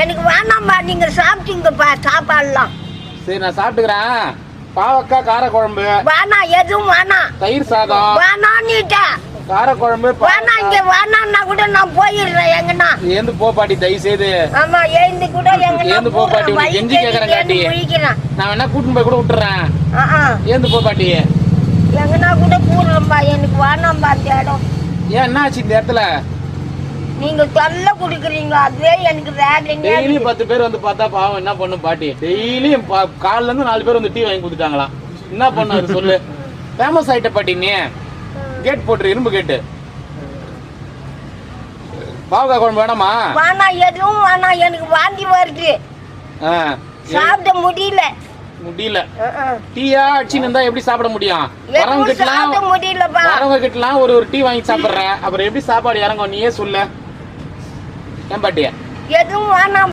எனக்கு வேணாம்பா நீங்க சாப்பிட்டீங்கப்பா சாப்பாடுலாம். சரி நான் சாப்பிட்டுக்கிறேன். பாவக்காய் காரக்குழம்பு. வேணாம் எதுவும் வேணாம். தயிர் சாதம். வேணான்னுட்டா காரக்குழம்பு பா- வேணாம் இங்க வேணாம்னா கூட நான் போயிடுறேன் எங்கண்ணா. ஏந்து போ பாட்டி தயவு செய்து. ஆமா எழுந்து கூட எங்கண்ணா எழுந்து போ பாட்டி, உனக்கு கெஞ்சி கேக்குறேன் காட்டி. நான் வேணா கூட்டின்னு போய் கூட விட்டுறேன். ஏந்து போ பாட்டி. எங்கண்ணா கூட கூடுறேன்பா எனக்கு வேணாம்பா அந்த இடம். ஏன் என்ன ஆச்சு இந்த இடத்துல? நீங்க தொல்லை குடுக்குறீங்களா? அதுவே எனக்கு வேலைங்க டெய்லி பத்து பேர் வந்து பார்த்தா பாவம் என்ன பண்ணும் பாட்டி? டெய்லியும் காலைல இருந்து நாலு பேர் வந்து டீ வாங்கி கொடுத்துட்டாங்களாம் என்ன பண்ணு அது சொல்லு? ஃபேமஸ் ஆயிட்ட பாட்டி நீ. கேட் போட்டுரு இரும்பு கேட்டு பாவக்காய் குழம்பு வேணாமா? வேணாம் எதுவும் வேணாம் எனக்கு வாந்தி வருது. சாப்பிட முடியல. முடியல. டீயா அடிச்சுன்னு இருந்தா எப்படி சாப்பிட முடியும்? வரவங்க கிட்டலாம் வரவங்க கிட்டலாம் ஒரு ஒரு டீ வாங்கி சாப்பிடுற அப்புறம் எப்படி சாப்பாடு இறங்கும்? நீயே சொல்லு. ஏன் பாட்டியா? எதுவும் வேணாம்.